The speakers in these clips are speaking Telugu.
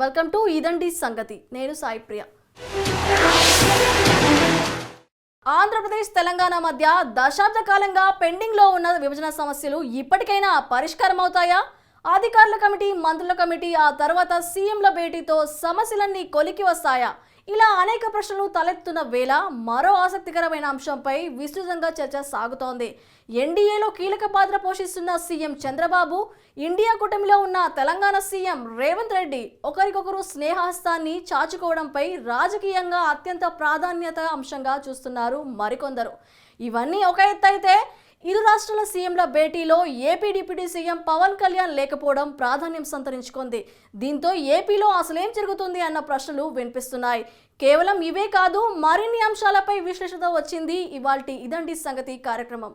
వెల్కమ్ టు ఇదండి సంగతి. నేను సాయి ప్రియ. ఆంధ్రప్రదేశ్ తెలంగాణ మధ్య దశాబ్ద కాలంగా పెండింగ్లో ఉన్న విభజన సమస్యలు ఇప్పటికైనా పరిష్కారం అవుతాయా అధికారుల కమిటీ మంత్రుల కమిటీ ఆ తర్వాత సీఎంల భేటీతో సమస్యలన్నీ కొలికి వస్తాయా? ఇలా అనేక ప్రశ్నలు తలెత్తున్న వేళ మరో ఆసక్తికరమైన అంశంపై విస్తృతంగా చర్చ సాగుతోంది. ఎన్డీఏలో కీలక పాత్ర పోషిస్తున్న సీఎం చంద్రబాబు ఇండియా కూటమిలో ఉన్న తెలంగాణ సీఎం రేవంత్ రెడ్డి ఒకరికొకరు స్నేహహస్తాన్ని చాచుకోవడంపై రాజకీయంగా అత్యంత ప్రాధాన్యత అంశంగా చూస్తున్నారు మరికొందరు. ఇవన్నీ ఒక ఎత్తు అయితే ఇరు రాష్ట్రాల సీఎంల భేటీలో AP deputy CM Pawan Kalyan లేకపోవడం ప్రాధాన్యం సంతరించుకుంది. దీంతో ఏపీలో అసలేం జరుగుతుంది అన్న ప్రశ్నలు వినిపిస్తున్నాయి. కేవలం ఇవే కాదు మరిన్ని అంశాలపై విశ్లేషణ వచ్చింది ఇవాల్టి ఇదండి సంగతి కార్యక్రమం.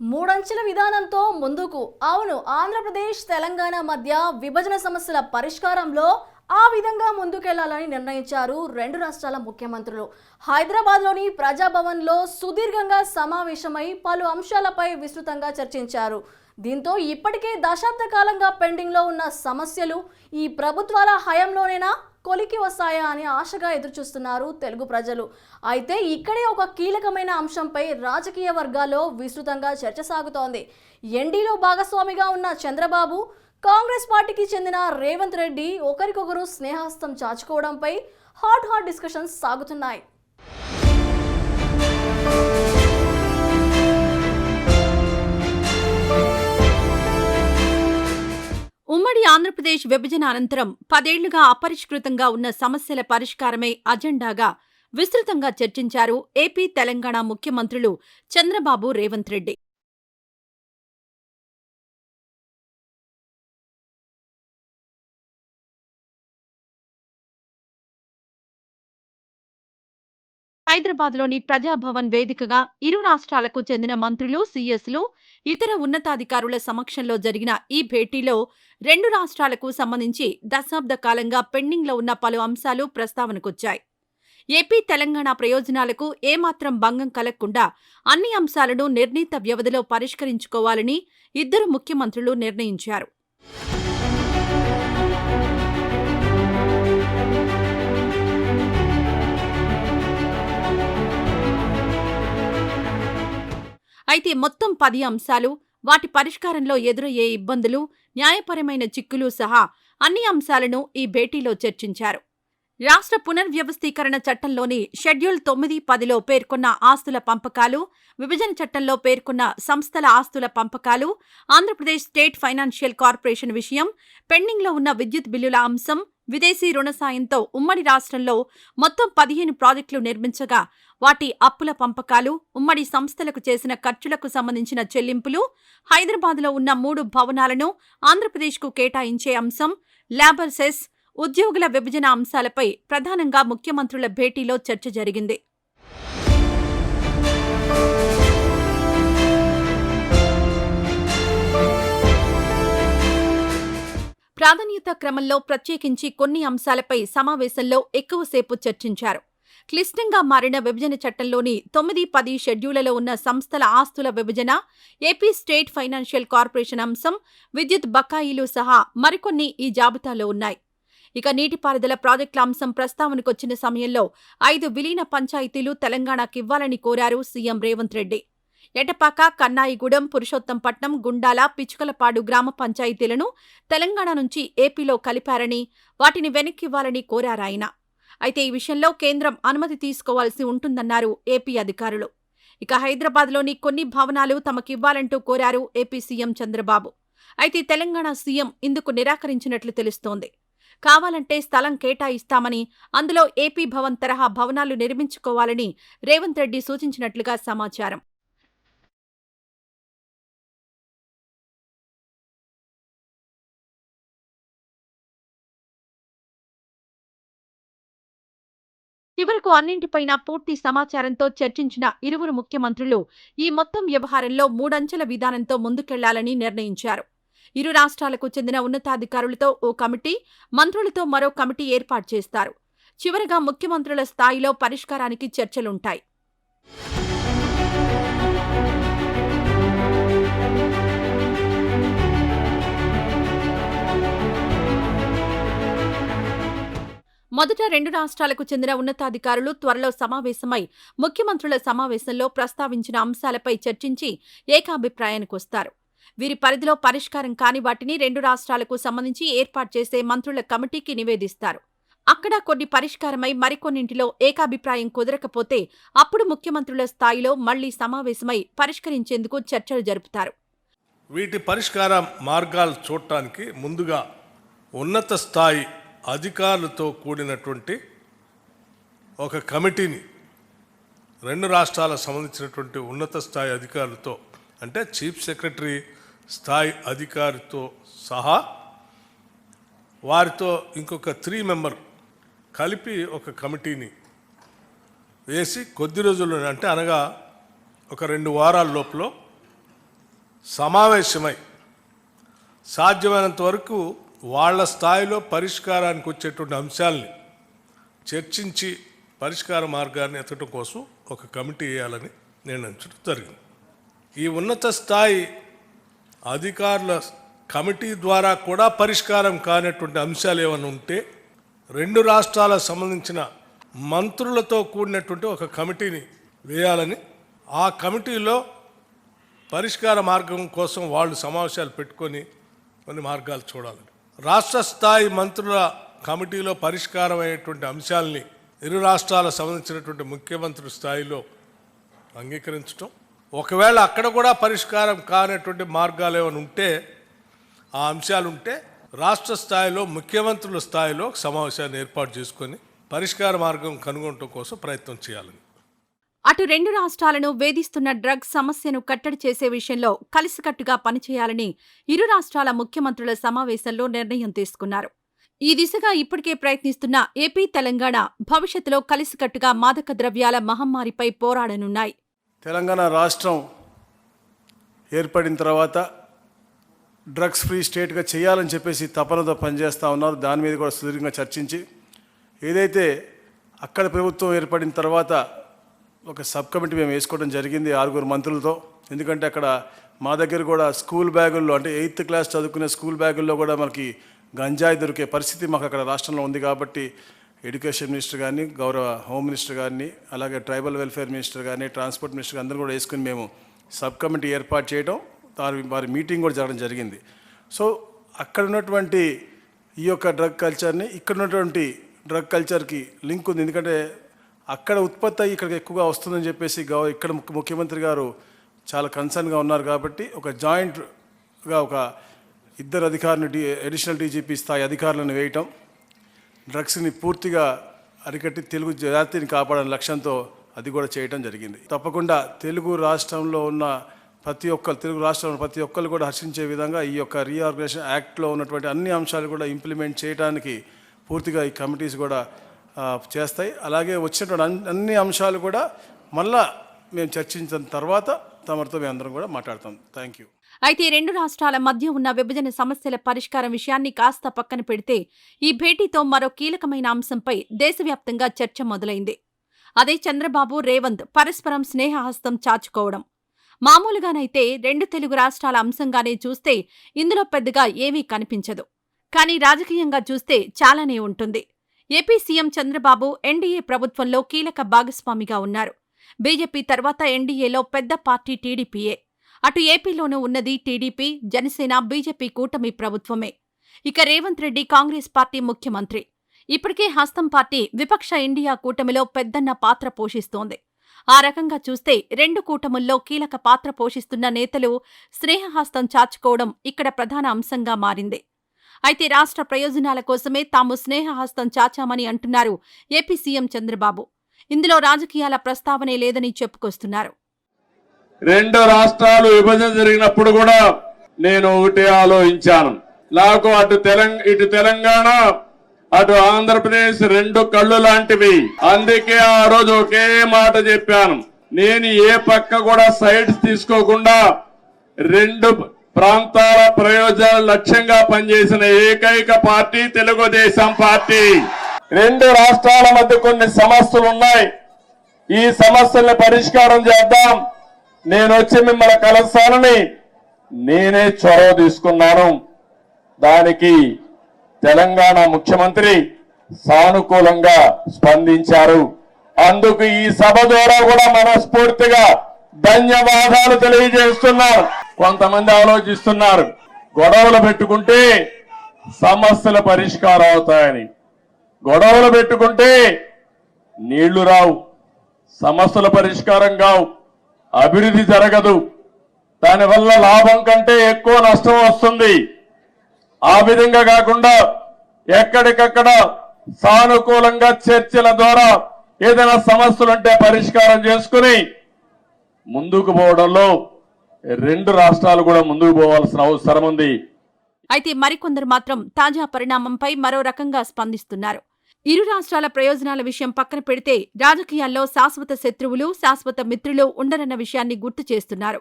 మూడంచెల విధానంతో ముందుకు. అవును ఆంధ్రప్రదేశ్ తెలంగాణ మధ్య విభజన సమస్యల పరిష్కారంలో ఆ విధంగా ముందుకెళ్ళాలని నిర్ణయించారు రెండు రాష్ట్రాల ముఖ్యమంత్రులు. హైదరాబాద్లోని ప్రజాభవన్లో సుదీర్ఘంగా సమావేశమై పలు అంశాలపై విస్తృతంగా చర్చించారు. దీంతో ఇప్పటికే దశాబ్ద కాలంగా పెండింగ్లో ఉన్న సమస్యలు ఈ ప్రభుత్వాల హయాంలోనేనా కొలికి వస్తాయా అని ఆశగా ఎదురుచూస్తున్నారు తెలుగు ప్రజలు. అయితే ఇక్కడే ఒక కీలకమైన అంశంపై రాజకీయ వర్గాల్లో విస్తృతంగా చర్చ సాగుతోంది. ఎన్డీలో భాగస్వామిగా ఉన్న చంద్రబాబు కాంగ్రెస్ పార్టీకి చెందిన రేవంత్ రెడ్డి ఒకరికొకరు స్నేహాస్తం చాచుకోవడంపై హాట్ హాట్ డిస్కషన్స్ సాగుతున్నాయి. ఉమ్మడి ఆంధ్రప్రదేశ్ విభజన అనంతరం పదేళ్ళుగా అపరిష్కృతంగా ఉన్న సమస్యల పరిష్కారమే అజెండాగా విస్తృతంగా చర్చించారు ఏపీ తెలంగాణ ముఖ్యమంత్రులు చంద్రబాబు రేవంత్ రెడ్డి. హైదరాబాద్లోని ప్రజాభవన్ వేదికగా ఇరు రాష్ట్రాలకు చెందిన మంత్రులు సీఎస్లు ఇతర ఉన్నతాధికారుల సమక్షంలో జరిగిన ఈ భేటీలో రెండు రాష్ట్రాలకు సంబంధించి దశాబ్ద కాలంగా పెండింగ్లో ఉన్న పలు అంశాలు ప్రస్తావనకొచ్చాయి. ఏపీ తెలంగాణ ప్రయోజనాలకు ఏమాత్రం భంగం కలగకుండా అన్ని అంశాలను నిర్ణీత వ్యవధిలో పరిష్కరించుకోవాలని ఇద్దరు ముఖ్యమంత్రులు నిర్ణయించారు. అయితే మొత్తం పది అంశాలు వాటి పరిష్కారంలో ఎదురయ్యే ఇబ్బందులు న్యాయపరమైన చిక్కులు సహా అన్ని అంశాలను ఈ భేటీలో చర్చించారు. రాష్ట్ర పునర్వ్యవస్థీకరణ చట్టంలోని షెడ్యూల్ తొమ్మిది పదిలో పేర్కొన్న ఆస్తుల పంపకాలు విభజన చట్టంలో పేర్కొన్న సంస్థల ఆస్తుల పంపకాలు ఆంధ్రప్రదేశ్ స్టేట్ ఫైనాన్షియల్ కార్పొరేషన్ విషయం పెండింగ్లో ఉన్న విద్యుత్ బిల్లుల అంశం విదేశీ రుణ సాయంతో ఉమ్మడి రాష్ట్రంలో మొత్తం పదిహేను ప్రాజెక్టులు నిర్మించగా వాటి అప్పుల పంపకాలు ఉమ్మడి సంస్థలకు చేసిన ఖర్చులకు సంబంధించిన చెల్లింపులు హైదరాబాద్లో ఉన్న మూడు భవనాలను ఆంధ్రప్రదేశ్కు కేటాయించే అంశం లేబర్ సెస్ ఉద్యోగుల విభజన అంశాలపై ప్రధానంగా ముఖ్యమంత్రుల భేటీలో చర్చ జరిగింది. ప్రాధాన్యత క్రమంలో ప్రత్యేకించి కొన్ని అంశాలపై సమావేశంలో ఎక్కువసేపు చర్చించారు. క్లిష్టంగా మారిన విభజన చట్టంలోని తొమ్మిది పది షెడ్యూళ్ళలో ఉన్న సంస్థల ఆస్తుల విభజన ఏపీ స్టేట్ ఫైనాన్షియల్ కార్పొరేషన్ అంశం విద్యుత్ బకాయిలు సహా మరికొన్ని ఈ జాబితాలో ఉన్నాయి. ఇక నీటిపారుదల ప్రాజెక్టుల అంశం ప్రస్తావనకొచ్చిన సమయంలో ఐదు విలీన పంచాయతీలు తెలంగాణకివ్వాలని కోరారు సీఎం రేవంత్ రెడ్డి. ఎటపాక కన్నాయిగూడెం పురుషోత్తంపట్నం గుండాల పిచుకలపాడు గ్రామ పంచాయతీలను తెలంగాణ నుంచి ఏపీలో కలిపారని వాటిని వెనక్కివ్వాలని కోరారాయన అయితే ఈ విషయంలో కేంద్రం అనుమతి తీసుకోవాల్సి ఉంటుందన్నారు ఏపీ అధికారులు. ఇక హైదరాబాద్లోని కొన్ని భవనాలు తమకివ్వాలంటూ కోరారు ఏపీ సీఎం చంద్రబాబు. అయితే తెలంగాణ సీఎం ఇందుకు నిరాకరించినట్లు తెలుస్తోంది. కావాలంటే స్థలం కేటాయిస్తామని అందులో ఏపీ భవన్ తరహా భవనాలు నిర్మించుకోవాలని రేవంత్ రెడ్డి సూచించినట్లుగా సమాచారం. చివరకు అన్నింటిపైన పూర్తి సమాచారంతో చర్చించిన ఇరువురు ముఖ్యమంత్రులు ఈ మొత్తం వ్యవహారంలో మూడంచెల విధానంతో ముందుకెళ్ళాలని నిర్ణయించారు. ఇరు రాష్ట్రాలకు చెందిన ఉన్నతాధికారులతో ఓ కమిటీ మంత్రులతో మరో కమిటీ ఏర్పాటు చేస్తారు. చివరగా ముఖ్యమంత్రుల స్థాయిలో పరిష్కారానికి చర్చలుంటాయి. మొదట రెండు రాష్ట్రాలకు చెందిన ఉన్నతాధికారులు త్వరలో సమావేశమై ముఖ్యమంత్రుల సమావేశంలో ప్రస్తావించిన అంశాలపై చర్చించి ఏకాభిప్రాయానికి వస్తారు. వీరి పరిధిలో పరిష్కారం కాని వాటిని రెండు రాష్ట్రాలకు సంబంధించి ఏర్పాటు చేసే మంత్రుల కమిటీకి నివేదిస్తారు. అక్కడ కొన్ని పరిష్కారమై మరికొన్నింటిలో ఏకాభిప్రాయం కుదరకపోతే అప్పుడు ముఖ్యమంత్రుల స్థాయిలో మళ్ళీ సమావేశమై పరిష్కరించేందుకు చర్చలు జరుపుతారు. వీటి పరిష్కార మార్గాలు చూడటానికి ముందుగా ఉన్నత స్థాయి అధికారులతో కూడినటువంటి ఒక కమిటీని రెండు రాష్ట్రాలకు సంబంధించినటువంటి ఉన్నత స్థాయి అధికారులతో అంటే చీఫ్ సెక్రటరీ స్థాయి అధికారితో సహా వారితో ఇంకొక త్రీ మెంబర్ కలిపి ఒక కమిటీని వేసి కొద్ది రోజుల్లో అంటే అనగా ఒక రెండు వారాల లోపల సమావేశమై సాధ్యమైనంత వరకు వాళ్ళ స్థాయిలో పరిష్కారానికి వచ్చేటువంటి అంశాలని చర్చించి పరిష్కార మార్గాన్ని ఎత్తడం కోసం ఒక కమిటీ వేయాలని నిర్ణయించడం జరిగింది. ఈ ఉన్నత స్థాయి అధికారుల కమిటీ ద్వారా కూడా పరిష్కారం కానటువంటి అంశాలు ఏమైనా ఉంటే రెండు రాష్ట్రాలకు సంబంధించిన మంత్రులతో కూడినటువంటి ఒక కమిటీని వేయాలని ఆ కమిటీలో పరిష్కార మార్గం కోసం వాళ్ళు సమావేశాలు పెట్టుకొని కొన్ని మార్గాలు చూడాలని రాష్ట్ర స్థాయి మంత్రుల కమిటీలో పరిష్కారం అయ్యేటువంటి అంశాలని ఇరు రాష్ట్రాలకు సంబంధించినటువంటి ముఖ్యమంత్రి స్థాయిలో అంగీకరించటం. ఒకవేళ అక్కడ కూడా పరిష్కారం కానటువంటి మార్గాలు ఏమైనా ఉంటే ఆ అంశాలు ఉంటే రాష్ట్ర స్థాయిలో ముఖ్యమంత్రుల స్థాయిలో సమావేశాన్ని ఏర్పాటు చేసుకొని పరిష్కార మార్గం కనుగొనటం కోసం ప్రయత్నం చేయాలని. అటు రెండు రాష్ట్రాలను వేధిస్తున్న డ్రగ్స్ సమస్యను కట్టడి చేసే విషయంలో కలిసికట్టుగా పనిచేయాలని ఇరు రాష్ట్రాల ముఖ్యమంత్రుల సమావేశంలో నిర్ణయం తీసుకున్నారు. ఈ దిశగా ఇప్పటికే ప్రయత్నిస్తున్న ఏపీ తెలంగాణ భవిష్యత్తులో కలిసికట్టుగా మాదక ద్రవ్యాల మహమ్మారిపై పోరాడనున్నాయి. తెలంగాణ రాష్ట్రం ఏర్పడిన తర్వాత డ్రగ్స్ ఫ్రీ స్టేట్గా చేయాలని చెప్పేసి తపనతో పనిచేస్తూ ఉన్నారు. దాని మీద కూడా సుదీర్ఘంగా చర్చించి ఏదైతే అక్కడ ప్రభుత్వం ఏర్పడిన తర్వాత ఒక సబ్ కమిటీ మేము వేసుకోవడం జరిగింది ఆరుగురు మంత్రులతో. ఎందుకంటే అక్కడ మా దగ్గర కూడా స్కూల్ బ్యాగుల్లో అంటే ఎయిత్ క్లాస్ చదువుకునే స్కూల్ బ్యాగుల్లో కూడా మనకి గంజాయి దొరికే పరిస్థితి మాకు అక్కడ రాష్ట్రంలో ఉంది కాబట్టి ఎడ్యుకేషన్ మినిస్టర్ కానీ గౌరవ హోమ్ మినిస్టర్ గారిని అలాగే ట్రైబల్ వెల్ఫేర్ మినిస్టర్ కానీ ట్రాన్స్పోర్ట్ మినిస్టర్ అందరూ కూడా వేసుకుని మేము సబ్ కమిటీ ఏర్పాటు చేయడం వారి వారి మీటింగ్ కూడా జరగడం జరిగింది. సో అక్కడ ఉన్నటువంటి ఈ యొక్క డ్రగ్ కల్చర్ని ఇక్కడ ఉన్నటువంటి డ్రగ్ కల్చర్కి లింక్ ఉంది. ఎందుకంటే అక్కడ ఉత్పత్తి అయ్యి ఇక్కడికి ఎక్కువగా వస్తుందని చెప్పేసి గవ ఇక్కడ ముఖ్యమంత్రి గారు చాలా కన్సర్న్గా ఉన్నారు కాబట్టి ఒక జాయింట్గా ఒక ఇద్దరు అధికారులు డి అడిషనల్ డీజీపీ స్థాయి అధికారులను వేయటం డ్రగ్స్ని పూర్తిగా అరికట్టి తెలుగు జాతిని కాపాడని లక్ష్యంతో అది కూడా చేయటం జరిగింది. తప్పకుండా తెలుగు రాష్ట్రంలో ఉన్న ప్రతి ఒక్కరు తెలుగు రాష్ట్రంలో ప్రతి ఒక్కరు కూడా హర్షించే విధంగా ఈ యొక్క రీఆర్గనైజేషన్ యాక్ట్లో ఉన్నటువంటి అన్ని అంశాలు కూడా ఇంప్లిమెంట్ చేయడానికి పూర్తిగా ఈ కమిటీస్ కూడా చేస్తాయి. అలాగే వచ్చినటువంటి అన్ని అంశాలు కూడా మళ్ళా మేము చర్చించిన తర్వాత తమరితో మేము అందరం కూడా మాట్లాడతాం. Thank you. అయితే రెండు రాష్ట్రాల మధ్య ఉన్న విభజన సమస్యల పరిష్కారం విషయాన్ని కాస్త పక్కన పెడితే ఈ భేటీతో మరో కీలకమైన అంశంపై దేశవ్యాప్తంగా చర్చ మొదలైంది. అదే చంద్రబాబు రేవంత్ పరస్పరం స్నేహహస్తం చాచుకోవడం. మామూలుగానైతే రెండు తెలుగు రాష్ట్రాల అంశంగానే చూస్తే ఇందులో పెద్దగా ఏమీ కనిపించదు. కానీ రాజకీయంగా చూస్తే చాలానే ఉంటుంది. ఏపీ సీఎం చంద్రబాబు ఎన్డీఏ ప్రభుత్వంలో కీలక భాగస్వామిగా ఉన్నారు. బీజేపీ తర్వాత ఎన్డీఏలో పెద్ద పార్టీ టీడీపీయే. అటు ఏపీలోనూ ఉన్నది టీడీపీ జనసేన బీజేపీ కూటమి ప్రభుత్వమే. ఇక రేవంత్ రెడ్డి కాంగ్రెస్ పార్టీ ముఖ్యమంత్రి. ఇప్పటికే హస్తం పార్టీ విపక్ష ఇండియా కూటమిలో పెద్దన్న పాత్ర పోషిస్తోంది. ఆ రకంగా చూస్తే రెండు కూటముల్లో కీలక పాత్ర పోషిస్తున్న నేతలు స్నేహహస్తం చాచుకోవడం ఇక్కడ ప్రధాన అంశంగా మారింది. అయితే రాష్ట్ర ప్రయోజనాల కోసమే తాము స్నేహహస్తం చాచామని అంటున్నారు ఏపీ సీఎం చంద్రబాబు. ఇందులో రాజకీయాల ప్రస్తావనే లేదని చెప్పుకొస్తున్నారు. రెండు రాష్ట్రాలు విభజన జరిగినప్పుడు కూడా నేను ఒకటే ఆలోచించాను. నాకు అటు తెలంగ ఇటు తెలంగాణ అటు ఆంధ్రప్రదేశ్ రెండు కళ్ళు లాంటివి. అందుకే ఆ రోజు ఒకే మాట చెప్పాను. నేను ఏ పక్క కూడా సైడ్స్ తీసుకోకుండా రెండు ప్రాంతాల ప్రయోజనాలు లక్ష్యంగా పనిచేసిన ఏకైక పార్టీ తెలుగుదేశం పార్టీ. రెండు రాష్ట్రాల మధ్య కొన్ని సమస్యలు ఉన్నాయి. ఈ సమస్యల్ని పరిష్కారం చేద్దాం. నేను వచ్చి మిమ్మల్ని కలుస్తానని నేనే చొరవ తీసుకున్నాను. దానికి తెలంగాణ ముఖ్యమంత్రి సానుకూలంగా స్పందించారు. అందుకు ఈ సభ ద్వారా కూడా మనస్ఫూర్తిగా ధన్యవాదాలు తెలియజేస్తున్నారు కొంతమంది ఆలోచిస్తున్నారు. గొడవలు పెట్టుకుంటే సమస్యల పరిష్కారం అవుతాయని. గొడవలు పెట్టుకుంటే నీళ్ళు రావు సమస్యల పరిష్కారం కావు అభివృద్ధి జరగదు. దానివల్ల లాభం కంటే ఎక్కువ నష్టం వస్తుంది. ఆ విధంగా కాకుండా ఎక్కడికక్కడ సానుకూలంగా చర్చల ద్వారా ఏదైనా సమస్యలుంటే పరిష్కారం చేసుకుని ముందుకు పోవడంలో రెండు రాష్ట్రాలు కూడా ముందుకు పోవాల్సిన అవసరం ఉంది. అయితే మరికొందరు మాత్రం తాజా పరిణామంపై మరో రకంగా స్పందిస్తున్నారు. ఇరు రాష్ట్రాల ప్రయోజనాల విషయం పక్కన పెడితే రాజకీయాల్లో శాశ్వత శత్రువులు శాశ్వత మిత్రులు ఉండరన్న విషయాన్ని గుర్తు చేస్తున్నారు.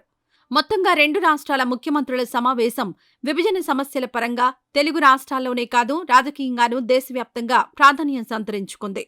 మొత్తంగా రెండు రాష్ట్రాల ముఖ్యమంత్రుల సమావేశం విభజన సమస్యల పరంగా తెలుగు రాష్ట్రాల్లోనే కాదు రాజకీయంగానూ దేశవ్యాప్తంగా ప్రాధాన్యం సంతరించుకుంది.